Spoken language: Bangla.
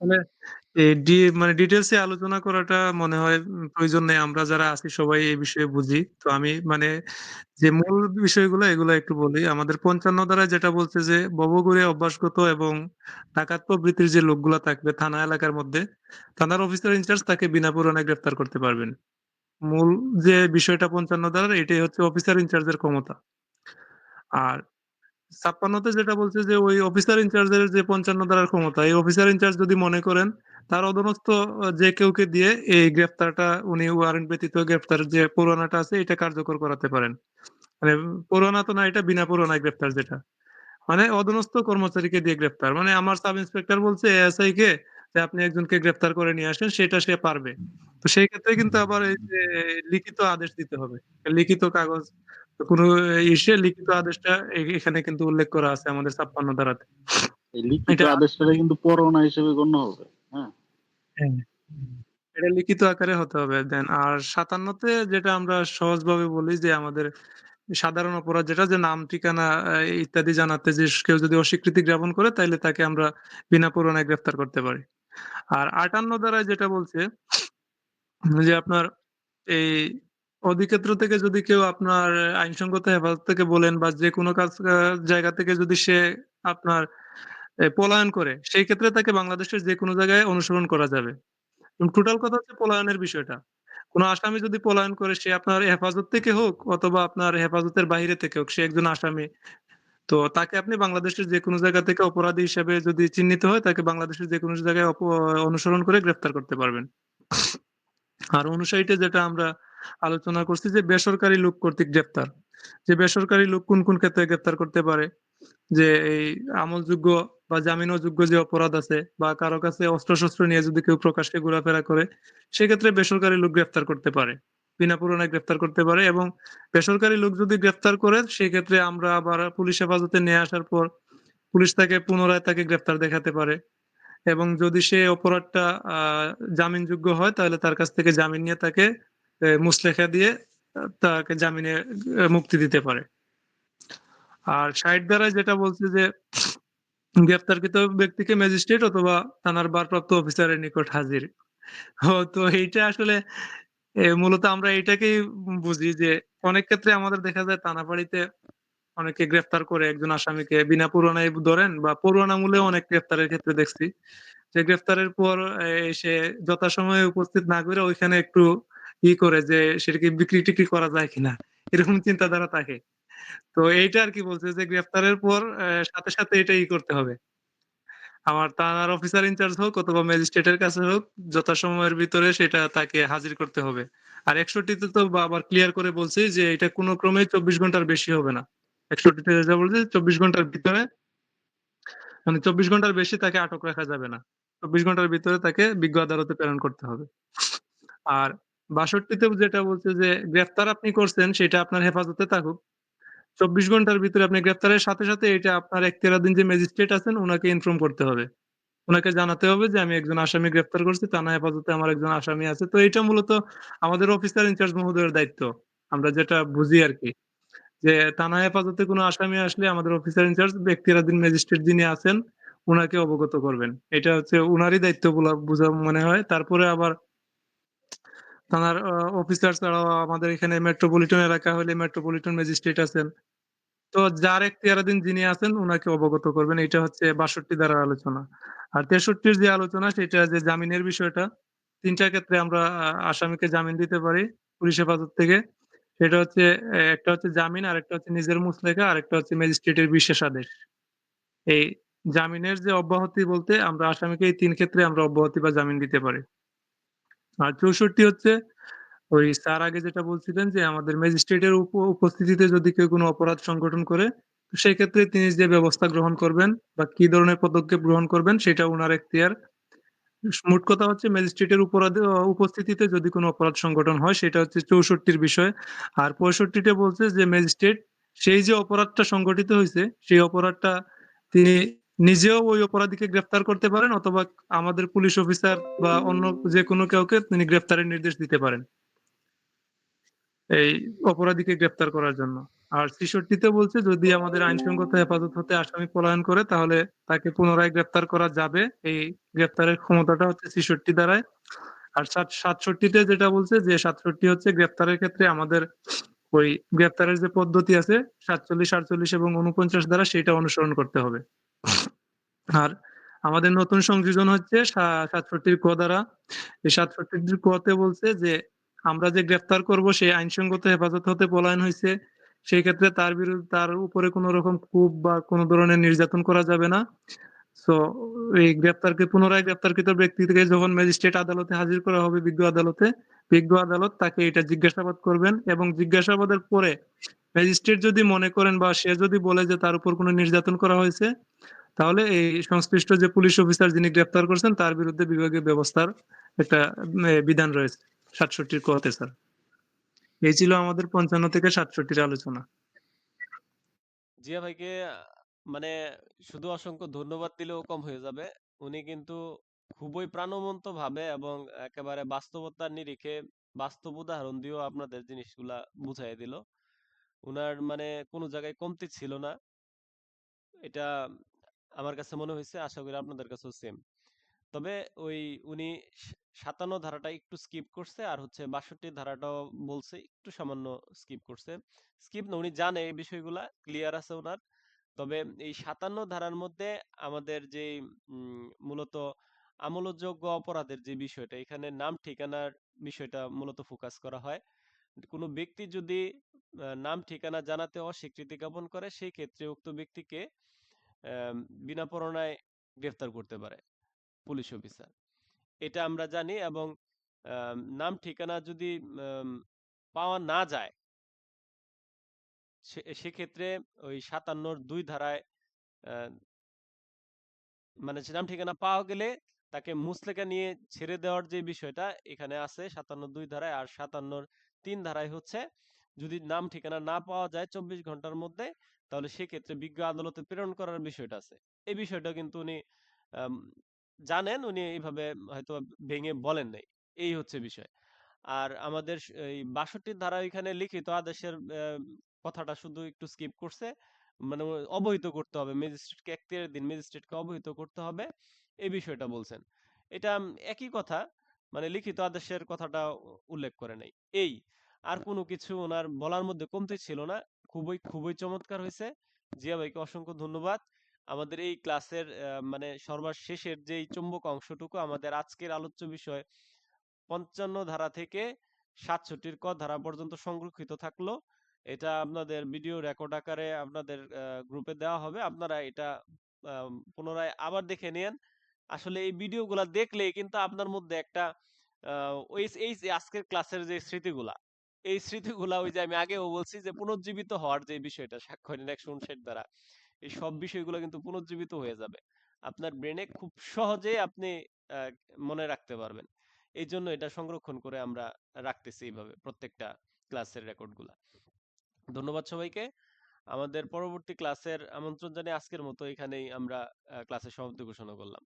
মানে মানে আলোচনা করাটা মনে হয় প্রয়োজন নেই। আমরা যারা আছি সবাই এই বিষয়ে বুঝি। তো আমি মানে যে মূল বিষয়গুলো এগুলো একটু বলি। আমাদের ৫৫ ধারায় যেটা বলছে যে ভবঘুরে অভ্যাসগত এবং ডাকাত প্রবৃত্তির যে লোকগুলা থাকবে থানা এলাকার মধ্যে, থানার অফিসার ইনচার্জ তাকে বিনা পরোয়ানায় গ্রেফতার করতে পারবেন। মূল যে বিষয়টা ৫৫ ধারার এটাই হচ্ছে অফিসার ইনচার্জের ক্ষমতা। আর ৫৬ তে যেটা বলছে যে ওই অফিসার ইনচার্জের যে ৫৫ ধারার ক্ষমতা, এই অফিসার ইনচার্জ যদি মনে করেন তার অধীনস্থ যে কেউকে দিয়ে এই গ্রেফতারটা উনি ওয়ারেন্ট ব্যতীত গ্রেফতারের যে পরোয়ানাটা আছে এটা কার্যকর করাতে পারেন। মানে পরোয়ানা তো না এটা বিনা পরোয়ানায় গ্রেফতার যেটা। মানে অধীনস্থ কর্মচারীকে দিয়ে গ্রেফতার। মানে আমার সাব ইন্সপেক্টর বলছে এএসআই কে যে আপনি একজনকে গ্রেফতার করে নিয়ে আসেন সেটা সে পারবে। তো সেই ক্ষেত্রে কিন্তু আবার এই যে লিখিত আদেশ দিতে হবে। লিখিত কাগজ কোন ইসে লিখিত আদেশটা এখানে কিন্তু উল্লেখ করা আছে আমাদের ৫৬ ধারাতে। লিখিত এটা আদেশটারে কিন্তু পরোয়ানা হিসেবে গণ্য হবে। হ্যাঁ? হ্যাঁ, এটা লিখিত আকারে হতে হবে দেন। আর ৫৭ তে যেটা আমরা সহজভাবে বলি যে আমাদের সাধারণ অপরাধ যেটা যে নাম ঠিকানা ইত্যাদি জানাতে যে কেউ যদি অস্বীকৃতি জ্ঞাপন করে তাইলে তাকে আমরা বিনা পরোয়ানায় গ্রেফতার করতে পারি। আর ৫৮ ধারায় যেটা বলছে যে আপনার এই অধিক্ষেত্র থেকে যদি কেউ আপনার আইনসঙ্গত হেফাজত থেকে বলেন বা যেকোনো কাজ জায়গা থেকে যদি সে আপনার পলায়ন করে, সেই ক্ষেত্রে তাকে বাংলাদেশের যেকোনো জায়গায় অনুসরণ করা যাবে। টোটাল কথা হচ্ছে পলায়নের বিষয়টা। কোন আসামি যদি পলায়ন করে সে আপনার হেফাজত থেকে হোক অথবা আপনার হেফাজতের বাহিরে থেকে হোক, সে একজন আসামি। তো তাকে আপনি বাংলাদেশের যেকোনো জায়গা থেকে অপরাধী হিসেবে যদি চিহ্নিত হয় তাকে বাংলাদেশের যেকোনো জায়গায় অনুসরণ করে গ্রেফতার করতে পারবেন। আর অনুসারীতে যেটা আমরা আলোচনা করছি যে বেসরকারি লোক কর্তৃক গ্রেফতার। যে বেসরকারি লোক কোন, কোন ক্ষেত্রে গ্রেফতার করতে পারে? যে এই আমলযোগ্য বা জামিন অযোগ্য যে অপরাধ আছে বা কারও কাছে অস্ত্র-শস্ত্র নিয়ে যদি কেউ প্রকাশ্যে ঘোরাফেরা করে, সেক্ষেত্রে বেসরকারি লোক গ্রেফতার করতে পারে। বিনা পরোয়ানায় গ্রেফতার করতে পারে এবং বেসরকারি লোক যদি গ্রেফতার করে সেক্ষেত্রে আমরা আবার পুলিশ হেফাজতে নিয়ে আসার পর পুলিশ তাকে পুনরায় তাকে গ্রেফতার দেখাতে পারে। এবং যদি সে অপরাধটা আ জামিনযোগ্য হয় তাহলে তার কাছ থেকে জামিন নিয়ে তাকে এ মুচলেখা দিয়ে তাকে জামিনে মুক্তি দিতে পারে। আর ৬০ দ্বারা যেটা বলছে যে, গ্রেপ্তারকৃত ব্যক্তিকে ম্যাজিস্ট্রেট অথবা থানার ভারপ্রাপ্ত অফিসারের নিকট হাজির। তো এইটা আসলে মূলত আমরা এটাকেই বুঝি যে, অনেক ক্ষেত্রে আমাদের দেখা যায় থানাবাড়িতে অনেকে গ্রেফতার করে, একজন আসামিকে বিনা পরোয়ানায় ধরেন বা পরোয়ানামূলেও অনেক গ্রেফতারের ক্ষেত্রে দেখছি। যে গ্রেফতারের পর সে যথাসময়ে উপস্থিত না করে ওইখানে একটু ই করে যে সেটাকে বিক্রি-টিক্রি করা যায় কিনা? এরকম চিন্তাধারা থাকে। তো এইটা আর কি বলছে যে গ্রেফতারের পর সাথে, সাথে এটা ই করতে হবে। আমার থানার অফিসার ইনচার্জ হোক অথবা ম্যাজিস্ট্রেটের কাছে হোক যথাসময়ের ভিতরে সেটা তাকে হাজির করতে হবে। আর ৬১ তে আবার ক্লিয়ার করে বলছি যে এটা কোনো ক্রমেই ২৪ ঘণ্টার বেশি হবে না। ৬১ তে যেটা বলছে ২৪ ঘণ্টার ভিতরে মানে ২৪ ঘণ্টার বেশি তাকে আটক রাখা যাবে না। ২৪ ঘণ্টার ভিতরে তাকে বিজ্ঞ আদালতে প্রেরণ করতে হবে। আর ৬২ তেও যেটা বলছে যে গ্রেফতার আপনি করছেন সেটা আপনার হেফাজতে থাকুক। ২৪ ঘণ্টার ভিতরে আপনি গ্রেফতারের সাথে, সাথে এটা আপনার এখতিয়ারাধীন যে ম্যাজিস্ট্রেট আছেন উনাকে ইনফর্ম করতে হবে। উনাকে জানাতে হবে যে আমি একজন আসামি গ্রেফতার করছি। থানা হেফাজতে আমার একজন আসামি আছে। তো এটা মূলত আমাদের অফিসার ইনচার্জ মহোদয়ের দায়িত্ব। আমরা যেটা বুঝি আর কি যে থানা হেফাজতে কোনো আসামি আসলে আমাদের অফিসার ইনচার্জ এখতিয়ারাধীন ম্যাজিস্ট্রেট যিনি আছেন ওনাকে অবগত করবেন। এটা হচ্ছে উনারই দায়িত্ব বলা বুঝা মনে হয়। তারপরে আবার থানার অফিসার ছাড়াও আমাদের এখানে মেট্রোপলিটন এলাকা হলে মেট্রোপলিটন ম্যাজিস্ট্রেট আছেন। তো যার এখতিয়ারাধীন যিনি আছেন উনাকে অবগত করবেন। এটা হচ্ছে ৬২ ধারার আলোচনা। আর তেষট্টির যে আলোচনা সেটা যে জামিনের বিষয়টা। ৩ টা ক্ষেত্রে আমরা আসামিকে জামিন দিতে পারি পুলিশ হেফাজত থেকে। সেটা হচ্ছে একটা হচ্ছে জামিন, আরেকটা হচ্ছে নিজের মুচলেখা, আরেকটা হচ্ছে ম্যাজিস্ট্রেটের বিশেষ আদেশ। এই জামিনের যে অব্যাহতি বলতে আমরা আসামিকে এই তিন ক্ষেত্রে আমরা অব্যাহতি বা জামিন দিতে পারি। আর ৬৪ হচ্ছে ওই স্যার আগে যেটা বলছিলেন যে আমাদের ম্যাজিস্ট্রেটের উপ উপস্থিতিতে যদি কেউ কোনো অপরাধ সংগঠন করে, সেক্ষেত্রে তিনি যে ব্যবস্থা গ্রহণ করবেন বা কি ধরনের পদক্ষেপ গ্রহণ করবেন সেটা ওনার এখতিয়ার। মোট কথা হচ্ছে ম্যাজিস্ট্রেটের উপরাধে উপস্থিতিতে যদি কোনো অপরাধ সংগঠন হয় সেটা হচ্ছে চৌষট্টির বিষয়। আর পঁয়ষট্টিতে বলছে যে ম্যাজিস্ট্রেট সেই যে অপরাধটা সংগঠিত হয়েছে সেই অপরাধটা তিনি নিজেও ওই অপরাধীকে গ্রেফতার করতে পারেন অথবা আমাদের পুলিশ অফিসার বা অন্য যেকোনো কাউকে তিনি গ্রেফতারের নির্দেশ দিতে পারেন। এই অপরাধীকে গ্রেফতার করার জন্য। আর ৬৬ বলছে যদি আমাদের আইনসঙ্গত হেফাজত হতে আসামি পলায়ন করে তাহলে তাকে পুনরায় গ্রেফতার করা যাবে। এই গ্রেফতারের ক্ষমতাটা হচ্ছে ৬৬ ধারায়। আর সাত ৬৭ তে যেটা বলছে যে ৬৭ হচ্ছে গ্রেফতারের ক্ষেত্রে আমাদের ওই গ্রেফতারের যে পদ্ধতি আছে ৪৭, ৪৮ এবং ৪৯ দ্বারা সেটা অনুসরণ করতে হবে। আর আমাদের নতুন সংযোজন হচ্ছে সা ৬৭ ক ধারা। এই ৬৭ ক তে বলছে যে আমরা যে গ্রেফতার করব সে আইনসঙ্গত হেফাজত হতে পলায়ন হয়েছে সেই ক্ষেত্রে তার বিরুদ্ধে তার উপরে কোন রকম কুপ বা কোন ধরনের নির্যাতন করা যাবে না। তো এই গ্রেফতারকে পুনরায় গ্রেফতারকৃত ব্যক্তিকে যখন ম্যাজিস্ট্রেট আদালতে হাজির করা হবে বিজ্ঞ আদালতে, বিজ্ঞ আদালত তাকে এটা জিজ্ঞাসাবাদ করবেন এবং জিজ্ঞাসাবাদের পরে ম্যাজিস্ট্রেট যদি মনে করেন বা সে যদি বলে যে তার উপর কোন নির্যাতন করা হয়েছে, তাহলে এই সংশ্লিষ্ট যে পুলিশ অফিসার যিনি গ্রেফতার করছেন তার বিরুদ্ধে বিভাগীয় ব্যবস্থার একটা বিধান রয়েছে ৬৭ ক তে স্যার। এই ছিল আমাদের ৫৫ থেকে ৬৭ র আলোচনা। জিয়া ভাইকে মানে শুধু অসংখ্য ধন্যবাদ দিলেও কম হয়ে যাবে। উনি কিন্তু খুবই প্রাণবন্ত ভাবে এবং একেবারে বাস্তবতার নিরিখে বাস্তব উদাহরণ দিয়েও আপনাদের জিনিসগুলা বুঝাই দিল। উনার মানে কোন জায়গায় কমতি ছিল না। এটা আমার কাছে মনে হইছে। আশা করি আপনাদের কাছেও সেম। তবে ওই উনি সা ৫৭ ধারাটা একটু স্কিপ করছে আর হচ্ছে ৬২ ধারাটাও বলছে একটু সামান্য স্কিপ করছে। স্কিপ না, উনি জানে এই বিষয়গুলা ক্লিয়ার আছে উনার। তবে এই ৫৭ ধারার মধ্যে আমাদের উম, মূলত আমলযোগ্য অপরাধের যে বিষয়টা, এখানে নাম ঠিকানার বিষয়টা মূলত ফোকাস করা হয়। কোন ব্যক্তি যদি নাম, ঠিকানা জানাতে অস্বীকৃতি জ্ঞাপন করে, সেই ক্ষেত্রে উক্ত ব্যক্তিকে বিনা পরোয়ানায় গ্রেফতার করতে পারে পুলিশ অফিসার। এটা আমরা জানি এবং নাম, ঠিকানা যদি পাওয়া না যায় সেক্ষেত্রে ওই ৫৭ র ২ ধারায় মানে নাম, ঠিকানা পাওয়া গেলে তাকে মুচলেকা নিয়ে ছেড়ে দেওয়ার যে বিষয়টা এখানে আছে ৫৭ ২ ধারায়, আর ৫৭ ৩ ধারায় হচ্ছে যদি নাম ঠিকানা না পাওয়া যায় ২৪ ঘণ্টার মধ্যে, তাহলে সেক্ষেত্রে বিজ্ঞ আদালতে প্রেরণ করার বিষয়টা আছে। এই বিষয়টা কিন্তু উনি জানেন, উনি এইভাবে হয়তোবা ভেঙে বলেন নাই। এই হচ্ছে বিষয়। আর আমাদের এই ৬২ ধারা এখানে লিখিত আদেশের কথাটা শুধু একটু স্কিপ করছে। মানে অবহিত করতে হবে। ম্যাজিস্ট্রেটকে এখতিয়ারের দিন ম্যাজিস্ট্রেটকে অবহিত করতে হবে। এই বিষয়টা বলছেন। এটা একই কথা মানে লিখিত আদেশের কথাটা উল্লেখ করে নাই। এই। আর কোনো কিছু উনার বলার মধ্যে কমতি ছিল না। খুবই, খুবই চমৎকার হইছে। জিয়া ভাইকে অসংখ্য ধন্যবাদ। আমাদের এই ক্লাসের মানে সর্বশেষের যেই চুম্বক অংশটুকু আমাদের আজকের আলোচ্য বিষয় ৫৫ ধারা থেকে ৬৭ ক ধারা পর্যন্ত সংরক্ষিত থাকল। এটা আপনাদের ভিডিও রেকর্ড আকারে আপনাদের গ্রুপে দেওয়া হবে। আপনারা এটা পুনরায় আবার দেখে নিয়েন। আসলে এই ভিডিওগুলা দেখলেই কিন্তু আপনার মধ্যে একটা ওই এই আজকের ক্লাসের যে স্মৃতিগুলা, এই স্মৃতিগুলা ওই যে আমি আগেও বলছি যে পুনর্জীবিত হওয়ার যে বিষয়টা সাক্ষ্য আইনের ১৫৯ দ্বারা এই সব বিষয়গুলো কিন্তু পুনর্জীবিত হয়ে যাবে। আপনার ব্রেইনে খুব সহজেই আপনি মনে রাখতে পারবেন। এইজন্য এটা সংরক্ষণ করে আমরা রাখতেছি এইভাবে প্রত্যেকটা ক্লাসের রেকর্ডগুলা। ধন্যবাদ সবাইকে। আমাদের পরবর্তী ক্লাসের আমন্ত্রণ জানিয়ে আজকের মতো এখানেই আমরা ক্লাসের সমাপ্তি ঘোষণা করলাম।